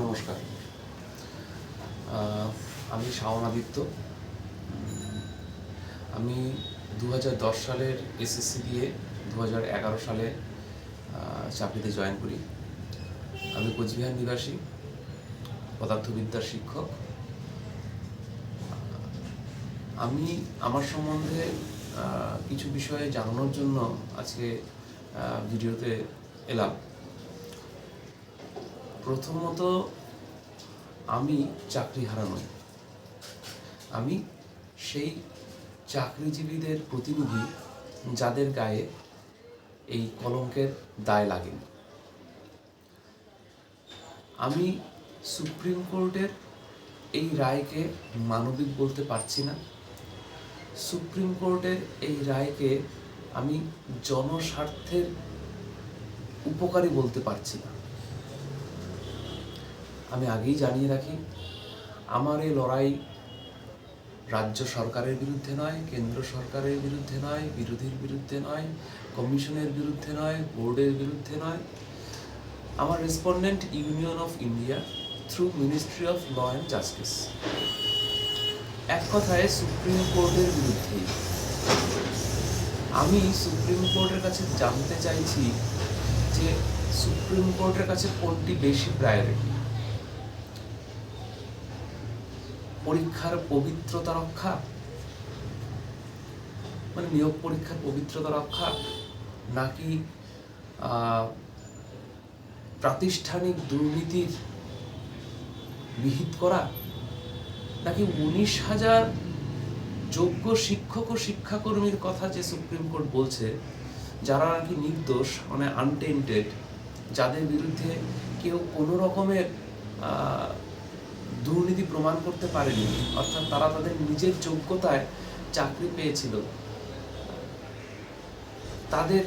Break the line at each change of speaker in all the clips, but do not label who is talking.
নমস্কার। আমি শাওন আদিত্য। আমি দু হাজার দশ সালের এসএসসি দিয়ে দু হাজার এগারো সালে চাকরিতে জয়েন করি। আমি কোচবিহার নিবাসী, পদার্থবিদ্যার শিক্ষক। আমি, আমার সম্বন্ধে কিছু বিষয়ে জানানোর জন্য আজকে ভিডিওতে এলাম। প্রথমত আমি চাকরি হারানোই আমি সেই চাকরিজীবীদের প্রতিনিধি যাদের গায়ে এই কলঙ্কের দায় লাগেনি। আমি সুপ্রিম কোর্টের এই রায়কে মানবিক বলতে পারছি না। সুপ্রিম কোর্টের এই রায়কে আমি জনস্বার্থের উপকারী বলতে পারছি না। আমি আগেই জানিয়ে রাখি, আমার এই লড়াই রাজ্য সরকারের বিরুদ্ধে নয়, কেন্দ্র সরকারের বিরুদ্ধে নয়, বিরোধীর বিরুদ্ধে নয়, কমিশনের বিরুদ্ধে নয়, বোর্ডের বিরুদ্ধে নয়। আমার respondent union of India through ministry of law and justice এক কথায় সুপ্রিম কোর্টের বিরুদ্ধে। আমি সুপ্রিম কোর্টের কাছে জানতে চাইছি যে সুপ্রিম কোর্টের কাছে কোনটি বেশি প্রায়োরিটি পরীক্ষার পবিত্রতা রক্ষা? মানে নিয়োগ পরীক্ষার পবিত্রতা রক্ষা? নাকি প্রাতিষ্ঠানিক দুর্নীতির বিহিত করা? নাকি উনিশ হাজার যোগ্য শিক্ষক ও শিক্ষাকর্মীর কথা যে সুপ্রিম কোর্ট বলছে, যারা নাকি নির্দোষ মানে আনটেন্টেড যাদের বিরুদ্ধে কেউ কোনো রকমের দুর্নীতি প্রমাণ করতে পারেনি, অর্থাৎ তারা তাদের নিজের যোগ্যতায় চাকরি পেয়েছিল। তাদের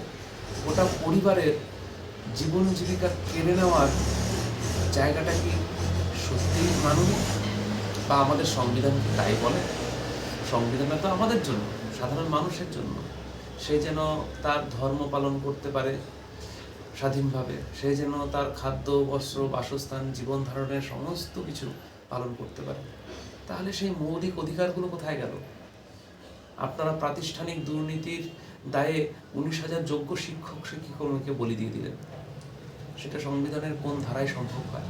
গোটা পরিবারের জীবন জীবিকা কেড়ে নেওয়ার জায়গাটা কি সত্যিই মানবিক বা আমাদের সংবিধান কি তাই বলে? সংবিধানটা তো আমাদের জন্য, সাধারণ মানুষের জন্য। সে যেন তার ধর্ম পালন করতে পারে স্বাধীনভাবে, সে যেন তার খাদ্য, বস্ত্র, বাসস্থান, জীবন ধারণের সমস্ত কিছু পালন করতে পারে। তাহলে সেই মৌলিক অধিকারগুলো কোথায় গেল? আপনারা প্রাতিষ্ঠানিক দুর্নীতির দায়ে উনিশ হাজার যোগ্য শিক্ষক শিক্ষিকর্মীকে বলি দিয়ে দিলেন। সেটা সংবিধানের কোন ধারায় সম্ভব হয়?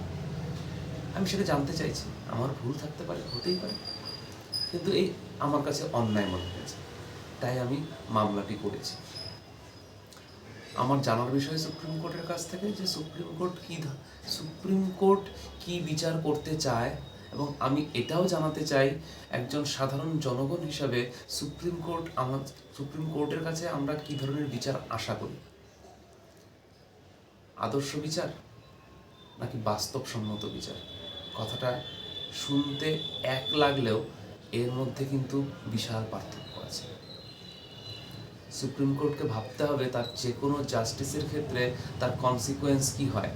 আমি সেটা জানতে চাইছি। আমার ভুল থাকতে পারে, হতেই পারে। কিন্তু এই আমার কাছে অন্যায় মনে হয়েছে। তাই আমি মামলাটি করেছি। আমার জানার বিষয় সুপ্রিম কোর্টের কাছ থেকে যে সুপ্রিম কোর্ট কি সুপ্রিম কোর্ট কি বিচার করতে চায় এবং আমি এটাও জানাতে চাই একজন সাধারণ জনগণ হিসাবে সুপ্রিম কোর্ট আমার, সুপ্রিম কোর্টের কাছে আমরা কি ধরনের বিচার আশা করি? আদর্শ বিচার নাকি বাস্তবসম্মত বিচার? কথাটা শুনতে এক লাগলেও এর মধ্যে কিন্তু বিশাল পার্থক্য আছে। সুপ্রিম কোর্টকে ভাবতে হবে তার যে কোনো জাস্টিসের ক্ষেত্রে তার কনসিকোয়েন্স কি হয়।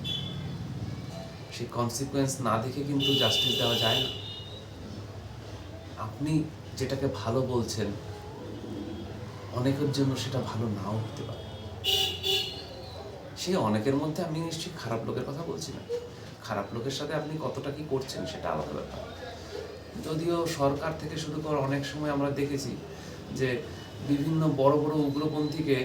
সেই কনসিকোয়েন্স না দেখে কিন্তু জাস্টিস দেওয়া যায় না। আপনি যেটাকে ভালো বলছেন, অনেকের জন্য সেটা ভালো নাও হতে পারে। সেই অনেকের মধ্যে আমি নিশ্চয়ই খারাপ লোকের কথা বলছি না। খারাপ লোকের সাথে আপনি কতটা কি করছেন সেটা আলাদা ব্যাপার। যদিও সরকার থেকে শুরু করে অনেক সময় আমরা দেখেছি যে বিভিন্ন বড় বড় উগ্রপন্থীকে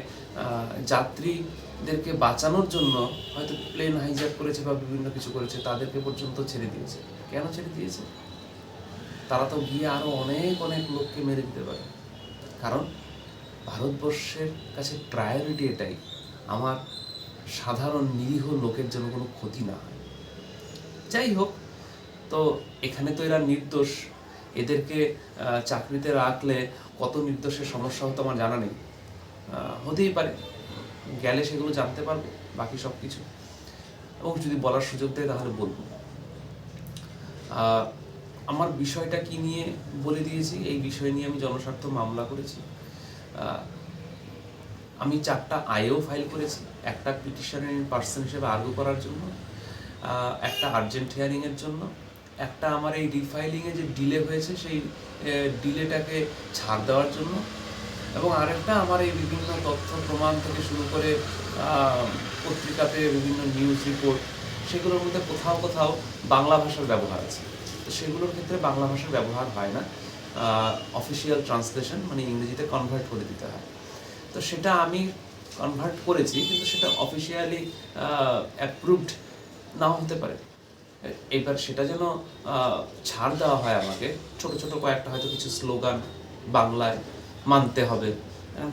যাত্রীদেরকে বাঁচানোর জন্য হয়তো প্লেন হাইজ্যাক করেছে বা বিভিন্ন কিছু করেছে, তাদেরকে পর্যন্ত ছেড়ে দিয়েছে। কেন ছেড়ে দিয়েছে? তারা তো গিয়ে আরও অনেক অনেক লোককে মেরে দিতে পারে। কারণ ভারতবর্ষের কাছে প্রায়োরিটি এটাই। আমার সাধারণ নিরীহ লোকের জন্য কোনো ক্ষতি না হয়। যাই হোক, তো এখানে তো এরা নির্দোষ। এদেরকে চাকরিতে রাখলে কত নির্দোষের সমস্যা হতো আমার জানা নেই। হতেই পারে। গেলে সেগুলো জানতে পারবে, বাকি সব কিছু। এবং যদি বলার সুযোগ দেয় তাহলে বলব। আমার বিষয়টা কি নিয়ে বলে দিয়েছি? এই বিষয় নিয়ে আমি জনস্বার্থ মামলা করেছি। আমি চারটা আইও ফাইল করেছি। একটা পিটিশনের পার্সন হিসেবে আর্গু করার জন্য একটা আর্জেন্ট হিয়ারিংয়ের জন্য একটা আমার এই রিফাইলিংয়ে যে ডিলে হয়েছে, সেই ডিলেটাকে ছাড় দেওয়ার জন্য এবং আরেকটা আমার এই বিভিন্ন তথ্য প্রমাণ থেকে শুরু করে পত্রিকাতে বিভিন্ন নিউজ রিপোর্ট সেগুলোর মধ্যে কোথাও কোথাও বাংলা ভাষার ব্যবহার আছে। তো সেগুলোর ক্ষেত্রে বাংলা ভাষার ব্যবহার হয় না। অফিসিয়াল ট্রান্সলেশন মানে ইংরেজিতে কনভার্ট করে দিতে হয়। তো সেটা আমি কনভার্ট করেছি, কিন্তু সেটা অফিসিয়ালি অ্যাপ্রুভড নাও হতে পারে। এবার সেটা যেন ছাড় দেওয়া হয় আমাকে, ছোট ছোট কয়েকটা হয়তো কিছু স্লোগান বাংলায় মানতে হবে।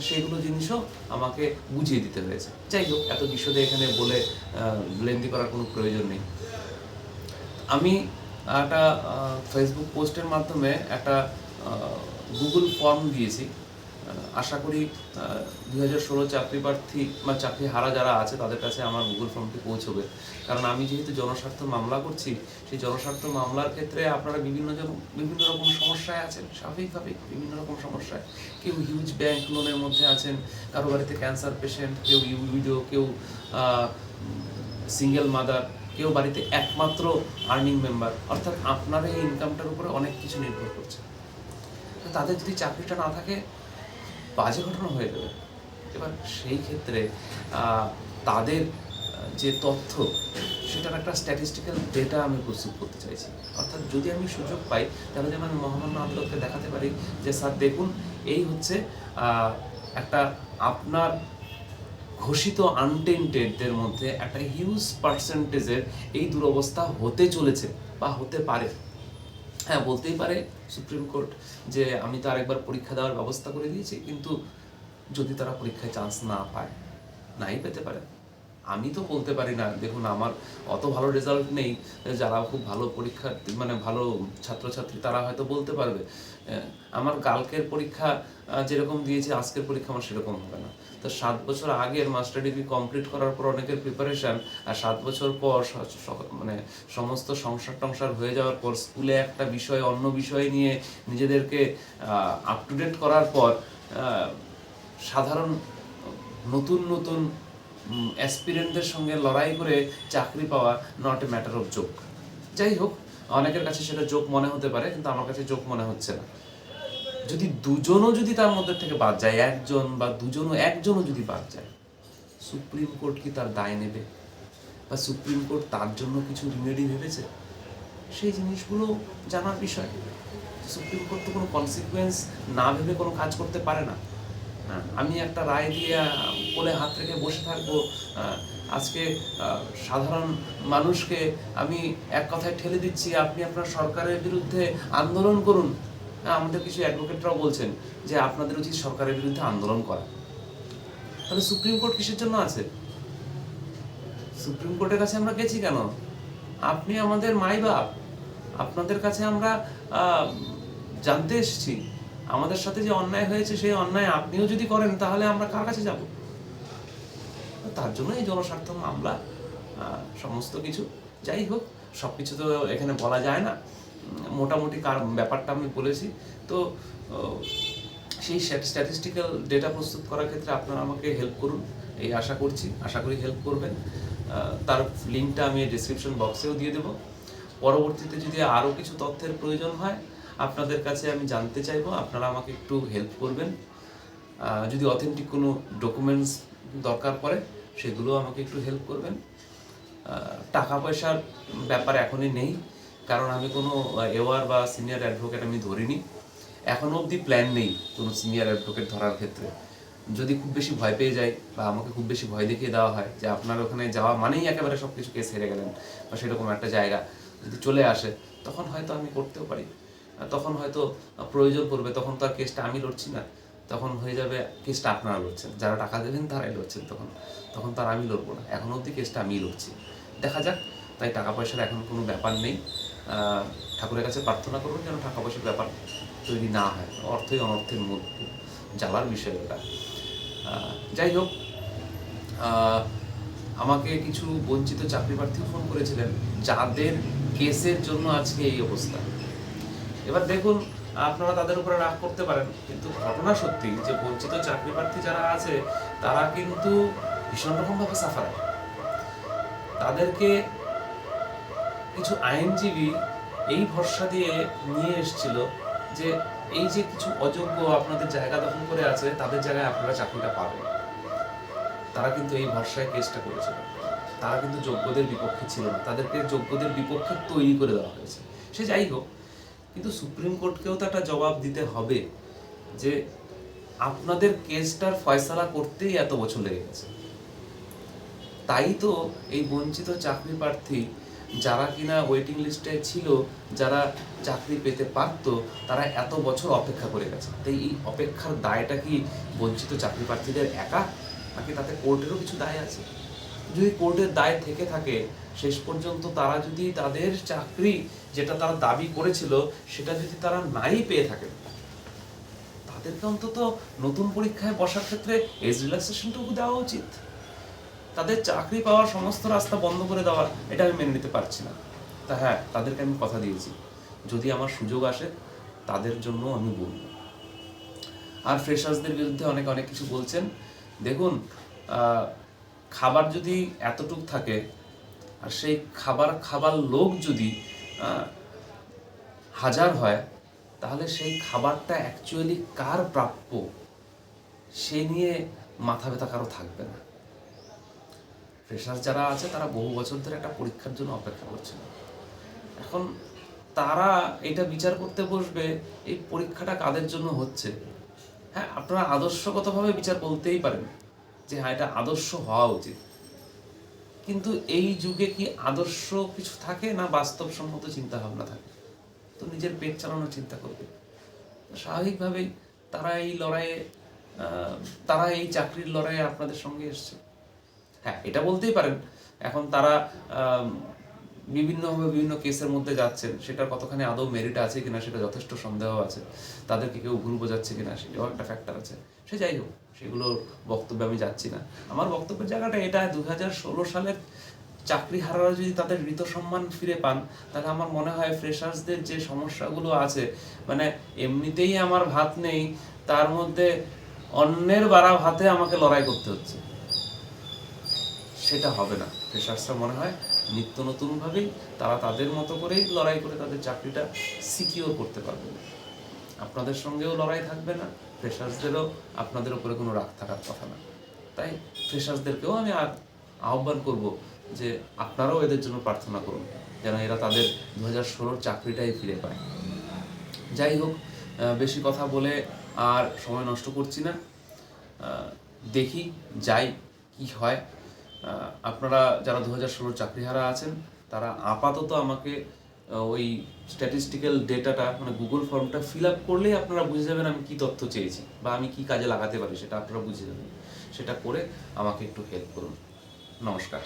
সেগুলো জিনিসও আমাকে বুঝিয়ে দিতে হয়েছে। যাই হোক, এত বিশদে এখানে বলে লেন্দি করার কোনো প্রয়োজন নেই। আমি একটা ফেসবুক পোস্টের মাধ্যমে একটা গুগল ফর্ম দিয়েছি। আশা করি দু হাজার ষোলো চাকরি প্রার্থী বা চাকরি হারা যারা আছে, তাদের কাছে আমার গুগল ফর্মটি পৌঁছবে। কারণ আমি যেহেতু জনস্বার্থ মামলা করছি, সেই জনস্বার্থ মামলার ক্ষেত্রে আপনারা বিভিন্ন জন, বিভিন্ন রকম সমস্যায় আছেন, স্বাভাবিকভাবেই বিভিন্ন রকম সমস্যায়। কেউ হিউজ ব্যাংক লোনের মধ্যে আছেন, কারও বাড়িতে ক্যান্সার পেশেন্ট কেউ ইউইডো কেউ সিঙ্গেল মাদার কেউ বাড়িতে একমাত্র আর্নিং মেম্বার অর্থাৎ আপনার এই ইনকামটার উপরে অনেক কিছু নির্ভর করছে। তাদের যদি চাকরিটা না থাকে বাজে ঘটনা হয়ে যাবে। এবার সেই ক্ষেত্রে তাদের যে তথ্য, সেটার একটা স্ট্যাটিস্টিক্যাল ডেটা আমি প্রস্তুত করতে চাইছি। অর্থাৎ যদি আমি সুযোগ পাই, তাহলে যেমন আমি মহামান্য আদালতকে দেখাতে পারি যে, স্যার, দেখুন, এই হচ্ছে একটা আপনার ঘোষিত আনটেন্টেডদের মধ্যে একটা হিউজ পার্সেন্টেজের এই দুরবস্থা হতে চলেছে বা হতে পারে। হ্যাঁ বলতেই পারে সুপ্রিম কোর্ট যে আমি তো আরেকবার পরীক্ষা দেওয়ার ব্যবস্থা করে দিয়েছি, কিন্তু যদি তারা পরীক্ষায় চান্স না পায়, নাই পেতে পারে। আমি তো বলতে পারি না। দেখুন, আমার অত ভালো রেজাল্ট নেই, যারা খুব ভালো পরীক্ষার্থী মানে ভালো ছাত্রছাত্রী, তারা হয়তো বলতে পারবে আমার কালকের পরীক্ষা যেরকম দিয়েছে, আজকের পরীক্ষা আমার সেরকম হবে না। তো সাত বছর আগের মাস্টার ডিগ্রি কমপ্লিট করার পর অনেকের প্রিপারেশন আর সাত বছর পর মানে সমস্ত সংসার টংসার হয়ে যাওয়ার পর স্কুলে একটা বিষয়, অন্য বিষয় নিয়ে নিজেদেরকে আপ টু ডেট করার পর সাধারণ, নতুন নতুন অ্যাসপিরেন্টদের সঙ্গে লড়াই করে চাকরি পাওয়া not a matter of joke যাই হোক অনেকের কাছে সেটা জোক মনে হতে পারে কিন্তু আমার কাছে জোক মনে হচ্ছে না। যদি দুজনও যদি তার মধ্যে থেকে বাদ যায় একজন বা দুজনও একজনও যদি বাদ যায় সুপ্রিম কোর্ট কি তার দায় নেবে? বা সুপ্রিম কোর্ট তার জন্য কিছু রিমেডি ভেবেছে? সেই জিনিসগুলো জানার বিষয়। সুপ্রিম কোর্ট তো কোনো কনসিকুয়েন্স না ভেবে কোনো কাজ করতে পারে না। হ্যাঁ, আমি একটা রায় দিয়ে কোলে হাত রেখে বসে থাকব আজকে সাধারণ মানুষকে আমি এক কথায় ঠেলে দিচ্ছি আপনি আপনার সরকারের বিরুদ্ধে আন্দোলন করুন। হ্যাঁ, আমাদের কিছু অ্যাডভোকেটরাও বলছেন যে আপনাদের উচিত সরকারের বিরুদ্ধে আন্দোলন করা। তাহলে সুপ্রিম কোর্ট কিসের জন্য আছে? সুপ্রিম কোর্টের কাছে আমরা গেছি কেন? আপনি আমাদের মাই বাপ। আপনাদের কাছে আমরা জানতে এসেছি। আমাদের সাথে যে অন্যায় হয়েছে সেই অন্যায় আপনিও যদি করেন তাহলে আমরা কার কাছে যাব? তার জন্য এই জনস্বার্থ মামলা সমস্ত কিছু। যাই হোক সব কিছু তো এখানে বলা যায় না। মোটামুটি কার ব্যাপারটা আমি বলেছি। তো সেই স্ট্যাটিস্টিক্যাল ডেটা প্রস্তুত করার ক্ষেত্রে আপনারা আমাকে হেল্প করুন। এই আশা করছি, আশা করি হেল্প করবেন। তার লিঙ্কটা আমি ডিসক্রিপশন বক্সেও দিয়ে দেবো। পরবর্তীতে যদি আরও কিছু তথ্যের প্রয়োজন হয়, আপনাদের কাছে আমি জানতে চাইব। আপনারা আমাকে একটু হেল্প করবেন। যদি অথেন্টিক কোনো ডকুমেন্টস দরকার পড়ে, সেগুলো আমাকে একটু হেল্প করবেন। টাকা পয়সার ব্যাপার এখনই নেই, কারণ আমি কোনো এওয়ার বা সিনিয়র অ্যাডভোকেট আমি ধরিনি। এখনও অবধি প্ল্যান নেই কোনো সিনিয়র অ্যাডভোকেট ধরার ক্ষেত্রে। যদি খুব বেশি ভয় পেয়ে যাই বা আমাকে খুব বেশি ভয় দেখিয়ে দেওয়া হয় যে আপনার ওখানে যাওয়া মানেই একেবারে সব কিছু কেস হেরে গেলেন বা সেরকম একটা জায়গা যদি চলে আসে, তখন হয়তো আমি করতেও পারি। তখন হয়তো প্রয়োজন পড়বে, তখন তো আর কেসটা আমি লড়ছি না। তখন হয়ে যাবে কেসটা আপনারা লড়ছেন। যারা টাকা দেবেন তারাই লড়ছেন তখন। তখন তার আমি লড়বো না। এখন অবধি কেসটা আমি লড়ছি। দেখা যাক, তাই টাকা পয়সার এখন কোনো ব্যাপার নেই। ঠাকুরের কাছে প্রার্থনা করবেন যেন টাকা পয়সার ব্যাপার তৈরি না হয়। অর্থই অনর্থের মধ্যে জ্বালার বিষয় ওটা। যাই হোক আমাকে কিছু বঞ্চিত চাকরি প্রার্থী ফোন করেছিলেন। যাদের কেসের জন্য আজকে এই অবস্থা। এবার দেখুন আপনারা তাদের উপরে রাগ করতে পারেন। কিন্তু ঘটনা সত্যি যে বঞ্চিত চাকরি প্রার্থী যারা আছে, তারা কিন্তু ভীষণ রকমভাবে সাফার তাদেরকে কিছু আইনজীবী এই ভরসা দিয়ে নিয়ে এসেছিল যে এই যে কিছু অযোগ্য আপনাদের জায়গা দখল করে আছে, তাদের জায়গায় আপনারা চাকরিটা পাবেন। তারা কিন্তু এই ভরসায় কেসটা করেছিল। তারা কিন্তু যোগ্যদের বিপক্ষে ছিল না। তাদেরকে যোগ্যদের বিপক্ষে তৈরি করে দেওয়া হয়েছে। সে যাই হোক কিন্তু সুপ্রিম কোর্টকেও তো একটা জবাব দিতে হবে যে আপনাদের কেসটার ফয়সালা করতেই এত বছর লেগে গেছে। তাই তো এই বঞ্চিত চাকরি প্রার্থী যারা কিনা ওয়েটিং লিস্টে ছিল, যারা চাকরি পেতে পারত, তারা এত বছর অপেক্ষা করে গেছে। তাই এই অপেক্ষার দায়টা কি বঞ্চিত চাকরি প্রার্থীদের একা? নাকি তাতে কোর্টেরও কিছু দায় আছে? যদি কোর্টের দায় থেকে থাকে শেষ পর্যন্ত তারা যদি তাদের চাকরি যেটা তারা দাবি করেছিল, সেটা যদি তারা নাই পেয়ে থাকে, তাদেরকে অন্তত নতুন পরীক্ষায় বসার ক্ষেত্রে এজ রিল্যাক্সেশনটুকু দেওয়া উচিত। তাদের চাকরি পাওয়ার সমস্ত রাস্তা বন্ধ করে দেওয়া, এটা আমি মেনে নিতে পারছি না। তা হ্যাঁ তাদেরকে আমি কথা দিয়েছি। যদি আমার সুযোগ আসে, তাদের জন্য আমি বলব। আর ফ্রেশার্সদের বিরুদ্ধে অনেক অনেক কিছু বলছেন। দেখুন খাবার যদি এতটুক থাকে আর সেই খাবার খাবার লোক যদি হাজার হয়, তাহলে সেই খাবারটা অ্যাকচুয়ালি কার প্রাপ্য? সে নিয়ে মাথা ব্যথা কারও থাকবে না। ফ্রেশার যারা আছে, তারা বহু বছর ধরে একটা পরীক্ষার জন্য অপেক্ষা করছিল এখন তারা এটা বিচার করতে বসবে, এই পরীক্ষাটা কাদের জন্য হচ্ছে? হ্যাঁ আপনারা আদর্শগতভাবে বিচার বলতেই পারেন যে হ্যাঁ এটা আদর্শ হওয়া উচিত। কিন্তু এই যুগে কি আদর্শ কিছু থাকে না বাস্তবসম্মত চিন্তা ভাবনা থাকে? তো নিজের পেট চালানোর চিন্তা করবে। স্বাভাবিকভাবেই তারা এই লড়াইয়ে তারা এই চাকরির লড়াইয়ে আপনাদের সঙ্গে এসছে। হ্যাঁ এটা বলতেই পারেন। এখন তারা বিভিন্নভাবে বিভিন্ন কেসের মধ্যে যাচ্ছেন, সেটার কতখানি আদৌ মেরিট আছে কিনা সেটা যথেষ্ট সন্দেহ আছে, তাদেরকে কেউ ভুল বোঝাচ্ছে কিনা সেটাও একটা ফ্যাক্টর আছে। সে যাই হোক, সেগুলোর বক্তব্যে আমি যাচ্ছি না। আমার বক্তব্যের জায়গাটা এটা দু হাজার ষোলো সালের চাকরি হারারা যদি তাদের মৃত সম্মান ফিরে পান, তাহলে আমার মনে হয় ফ্রেশার্সদের যে সমস্যাগুলো আছে মানে এমনিতেই আমার ভাত নেই, তার মধ্যে অন্যের বাড়া ভাতে আমাকে লড়াই করতে হচ্ছে। সেটা হবে না ফ্রেশার্সরা মনে হয় নিত্য নতুনভাবেই তারা তাদের মতো করেই লড়াই করে তাদের চাকরিটা সিকিওর করতে পারবে। আপনাদের সঙ্গেও লড়াই থাকবে না ফ্রেশার্সদেরও আপনাদের উপরে কোনো রাগ থাকার কথা না। তাই ফ্রেশার্সদেরকেও আমি আর আহ্বান করব যে আপনারাও এদের জন্য প্রার্থনা করুন, যেন এরা তাদের দু হাজার ষোলোর চাকরিটাই ফিরে পায়। যাই হোক বেশি কথা বলে আর সময় নষ্ট করছি না। দেখি যাই, কি হয়। আপনারা যারা দু হাজার ষোলোর চাকরিহারা আছেন, তারা আপাতত আমাকে ওই স্ট্যাটিস্টিক্যাল ডেটাটা মানে গুগল ফর্মটা ফিল আপ করলেই আপনারা বুঝে যাবেন আমি কী তথ্য চেয়েছি বা আমি কী কাজে লাগাতে পারি, সেটা আপনারা বুঝে যাবেন। সেটা করে আমাকে একটু হেল্প করুন। নমস্কার।